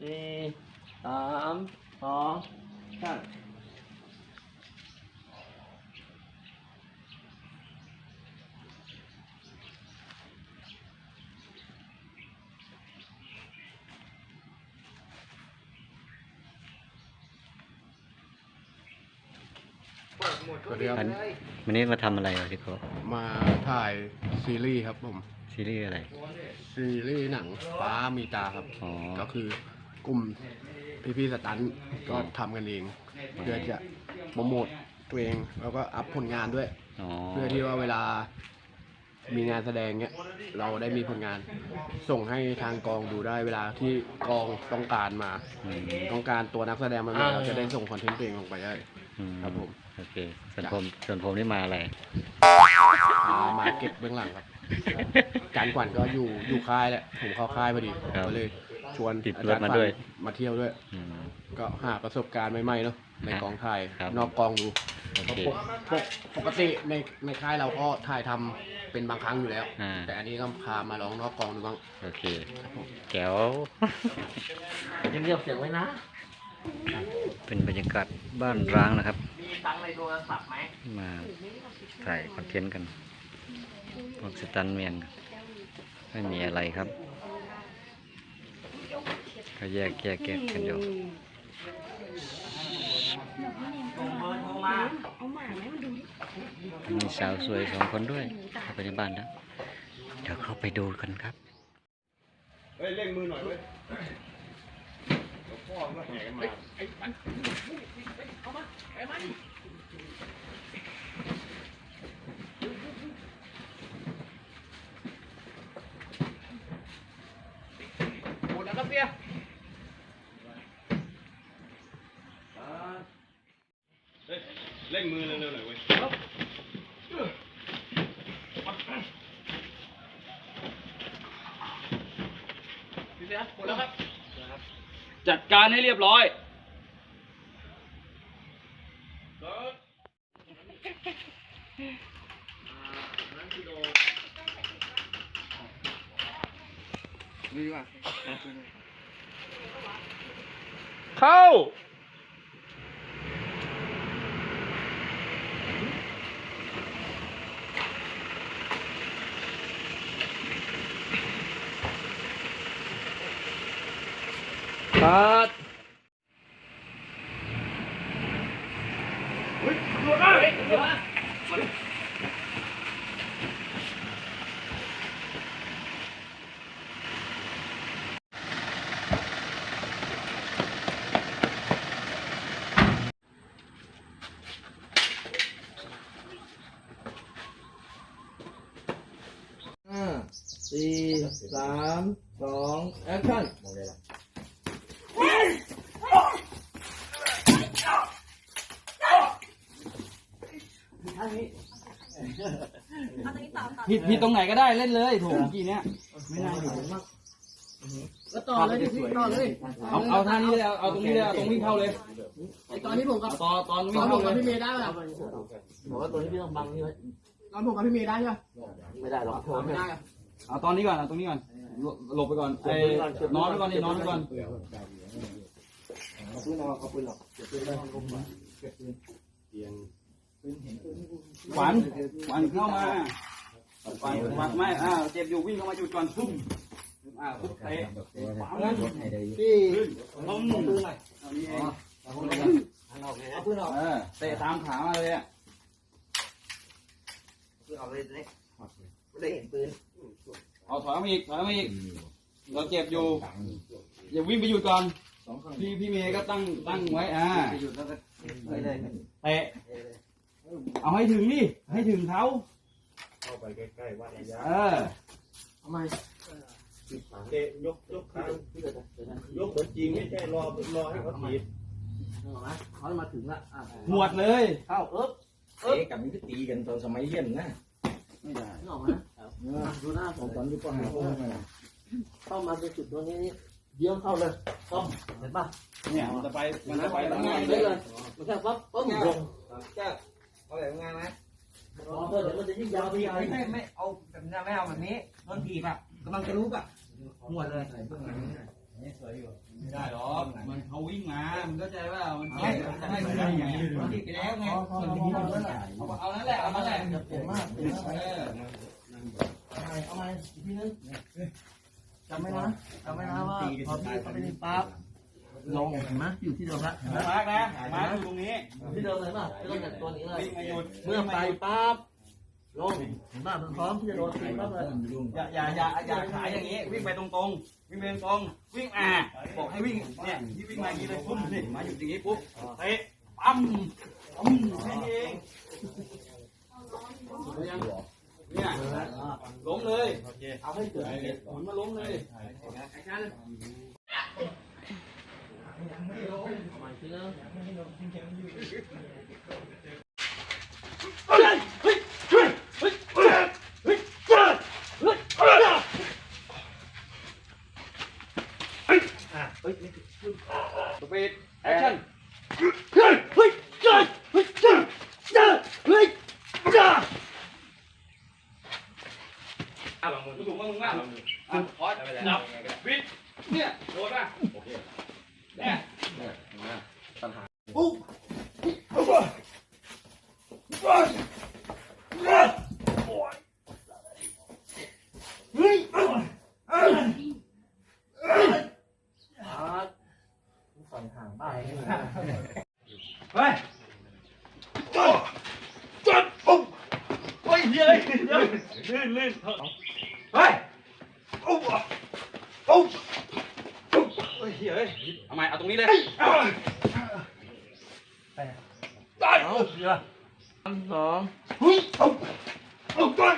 สี่สามสองสามสวัสดีครับอันวันนี้มาทำอะไรวะพี่โคมาถ่ายซีรีส์ครับผม ซีรีส์อะไร ซีรีส์หนังฟ้ามีตาครับ อ๋อ ก็คือ กลุ่มพี่ๆสตันท์ก็ทำกันเอง เพื่อจะโปรโมทตัวเองแล้วก็อัพผลงานด้วย อ๋อเพื่อที่ว่าเวลามีงานแสดงเนี้ยเราได้มีผลงาน ส่งให้ทางกองดูได้เวลาที่กองต้องการมา อืมต้องการตัวนักแสดงมาใหม่เราจะได้ส่งคอนเทนต์ตัวเองลงไปได้ อืมครับผม โอเคส่วนผมส่วนผมนี่มาอะไรมามาเก็บเบื้องหลังครับ การขวัญก็อยู่อยู่ค่ายแหละผมเข้าค่ายพอดีครับ ก็เลย ชวนติดอรถจรมาด้วยขญมาเที่ยวด้วย อืม ก็หาประสบการณ์ใหม่ๆเนาะในกองถ่ายครับ นอกกองดูโอเค ปกปกปกติในในค่ายเราก็ถ่ายทำเป็นบางครั้งอยู่แล้ว อ่า แต่อันนี้ก็พามาลองนอกกองดูบ้างโอเคแก้วยังเรียบเสียงไว้นะ เป็นบรรยากาศบ้านร้างนะครับ มีตังค์ในโทรศัพท์ไหมมาถ่ายคอนเทนต์กันพวกสตันเมียนกันไม่มีอะไรครับ ก็แยกแยกแยกกันอยู่ส่งเบอร์โทรมาเอาหมาไหมมาดูดิมีสาวสวยสองคนด้วยเข้าไปในบ้านแล้ว เดี๋ยวเข้าไปดูกันครับเฮ้ยเร่งมือหน่อยเว้ยหมดแล้วครับเพี่ย เร่งมือเร็วๆหน่อยเว้ยพี่เสียหมดแล้วครับ จัดการให้เรียบร้อยเข้าคัดห้า สี่สามสองแอคชั่น ผิดผิดตรงไหนก็ได้เล่นเลยโถเมื่อกี้เนี้ยไม่น่าอยู่ก็ต่อเลยพี่ต่อเลยเอาเอาท่านี้เลยเอาเอาตรงนี้เลยเอาตรงวิ่งเข้าเลยไอตอนที่ผมกับตอนตอนตวิ่องนผเข้ามกับเลยพี่เมย์ได้ป่ะบอกว่าตัวนี้พี่ต้องบังนี่ไว้ตอนผมกับพี่เมย์ได้ใช่ไหมไม่ได้หรอกไม่ได้อะเอาตอนนี้ก่อนเอาตรงนี้ก่อนหลบหลบไปก่อนไอ้นอนไปก่อนดินอนไปก่อนปืนเอาเอาปืนหรอกขวัญขวัญเข้ามา ขวัญขวัญไม่อ่าเจ็บอยู่วิ่งเข้ามาจุดก่อนพุ่มอ่าปุ๊บเตะขวางั้นพี่ล้มปืนหน่อยเอานี้เองเอาปืนออกเออเตะตามขามาเลยอะปืนออกเลยเล็กไม่ได้เห็นปืนเอาถอยมาอีกถอยมาอีกเราเจ็บอยู่อย่าวิ่งไปหยุดก่อนพี่พี่เมย์ก็ตั้งตั้งไว้อ่าหยุดแล้วก็ไม่ได้เตะเอาให้ถึงดิให้ถึงเท้า เข้าไปใกล้ๆวัดระยะเออทำไมเตะยกยกข้างพี่เกิดเกิดอะไรยกเหมือนจริงไม่ใช่รอรอให้เขาถีบนึกออกไหมเขามาถึงละอะหวดเลยเข้าเอ๊บเอ๊ะกับมันก็ตีกันตอนสมัยเรียนนะไม่ได้นึกออกไหมดูหน้าผมตอนยุคก็หาพวกนั้นเข้ามาในจุดตรงนี้เยี่ยมเข้าเลยต้องเห็นป่ะเนี่ยมันจะไปมันจะไปทำทำงางานนได้ได้เลเลยยมันแค่ปั๊บปั๊บลงก็เอาแบบงานไหม รอเพื่อเดี๋ยวมันจะยิ่งยาวไปใหญ่ไม่ไม่ไม่เอาแบบนี้ไม่เอาแบบนี้โดนถีบอะกำลังจะรู้อะหมดเลยไม่ได้หรอกมันเขาวิ่งมามันเข้าใจว่ามันไม่ไม่ไม่ไม่ที่ไปแล้วไงเอาเอานั่นแหละเอานั่นแหละเก่งมากเออเอาไงเอาไงอีกทีนึงจำไว้นะจำไว้นะว่าพอพี่เขาไปนี่ปั๊บ ลงเห็นไหมอยู่ที่เดิมละเห็นไหมมาร์กนะมาร์กอยู่ตรงนี้ที่เดิมเลยป่ะไม่ต้องจากตัวนี้เลย วิ่งมาหยุดเมื่อไปปั๊บลงเห็นป่ะมันพร้อมที่จะโดนตีปั๊บเลยอย่าอย่าอย่าอย่าขายอย่างนี้ วิ่งไปตรงๆ วิ่งไปตรงๆวิ่งอ่าบอกให้วิ่งเนี่ยที่วิ่งมาอย่างนี้เลยปุ๊บนี่มาหยุดอย่างนี้ปุ๊บเตะปั๊มปั๊มแค่นี้เองเนี่ยล้มเลยเอาให้เกิดเหตุหมุนมาล้มเลย ใหม่ทีนึงสปีดแอคชั่นอะลองมือถูกมั้งมึงว่าอะพอดดับวิดเนี่ยโดนป่ะโอเค เนี่ยฝั่งห่างบ้านเฮ้ยจัดปุ๊บโอ้ยเฮ้ยลื่นลื่นเฮ้ยปุ๊บปุ๊บ ปุ๊บโอ้ยเฮ้ยเอาใหม่เอาตรงนี้เลยเอาเสือสามสองเฮ้ยเอาเอาก่อน